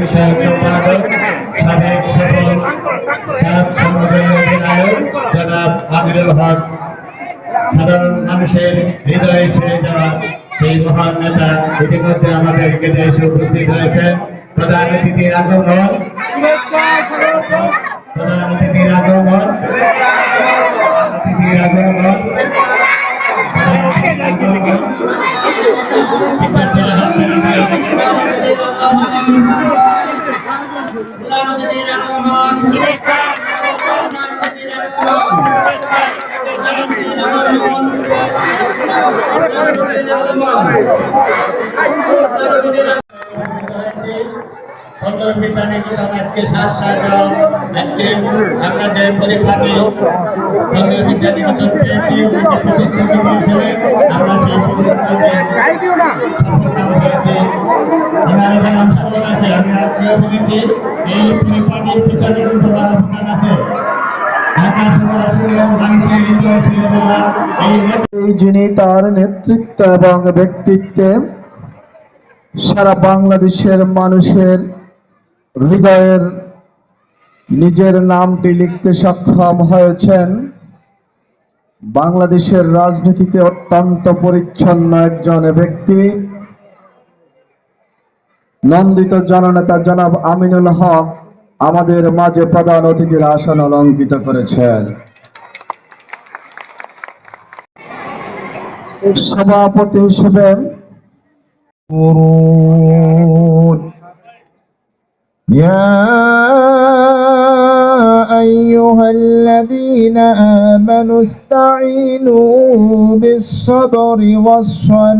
বিষয়ক সম্পাদক হক। সাধারণ মানুষের হৃদয়ে সে যাওয়া মহান নেতা ইতিমধ্যে আমাদের গেটে এসে উপস্থিত হয়েছেন প্রধান অতিথির প্রধান অতিথির আগমন। আজকে সাজ সাজলো আজকে আমরা যে পরিপাটি বন্ধু দোকান পেয়েছি আমরা সেই প্রতিশ্রুতি এই যিনি তার নেতৃত্ব এবং ব্যক্তিত্বে সারা বাংলাদেশের মানুষের হৃদয়ের নিজের নামটি লিখতে সক্ষম হয়েছেন বাংলাদেশের রাজনীতিতে অত্যন্ত পরিচ্ছন্ন একজন ব্যক্তি। নন্দিত জননেতা জনাব আমিনুল হক আমাদের মাঝে প্রধান অতিথির আসন অলঙ্কিত করেছেন সভাপতি হিসেবে يشكرون يا أيها الذين آمنوا استعينوا بالصبر والصلاة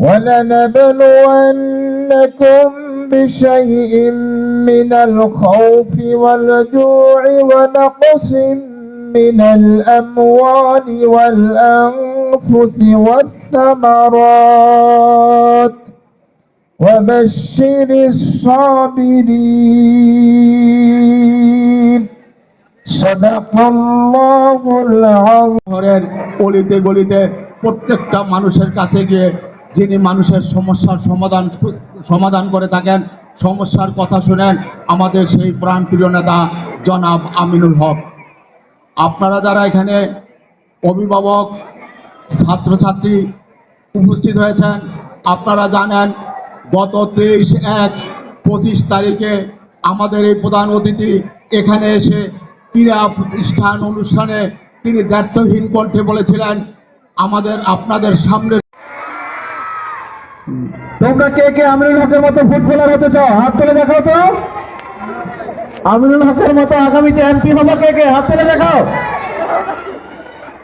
ولنبلونكم بشيء من الخوف والجوع ونقص من الأموال والأنفس والثمرات وبشر الصابرين صدق الله العظيم শহরের অলিতে গলিতে প্রত্যেকটা মানুষের কাছে গিয়ে যিনি মানুষের সমস্যার সমাধান সমাধান করে থাকেন, সমস্যার কথা শুনেন, আমাদের সেই প্রাণপ্রিয় নেতা জনাব আমিনুল হক। আপনারা যারা এখানে অভিভাবক, ছাত্রছাত্রী উপস্থিত হয়েছেন, আপনারা জানেন গত তেইশ এক পঁচিশ তারিখে আমাদের এই প্রধান অতিথি এখানে এসে ক্রীড়া প্রতিষ্ঠান অনুষ্ঠানে তিনি দ্ব্যর্থহীন কণ্ঠে বলেছিলেন, আমাদের আপনাদের সামনে তোমরা কে কে আমিনুল হকের মতো ফুটবলার হতে চাও? হাত তুলে দেখাও তো। আমিনুল হকের মতো আগামীতে এমপি হব কে কে? হাত তুলে দেখাও।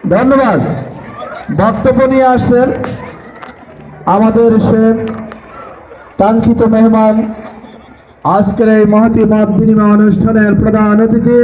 ধন্যবাদ। বক্তব্য নিয়ে আসছেন আমাদের সে কাঙ্ক্ষিত মেহমান। আজকের এই মহতি মত বিনিময় অনুষ্ঠানের প্রধান অতিথি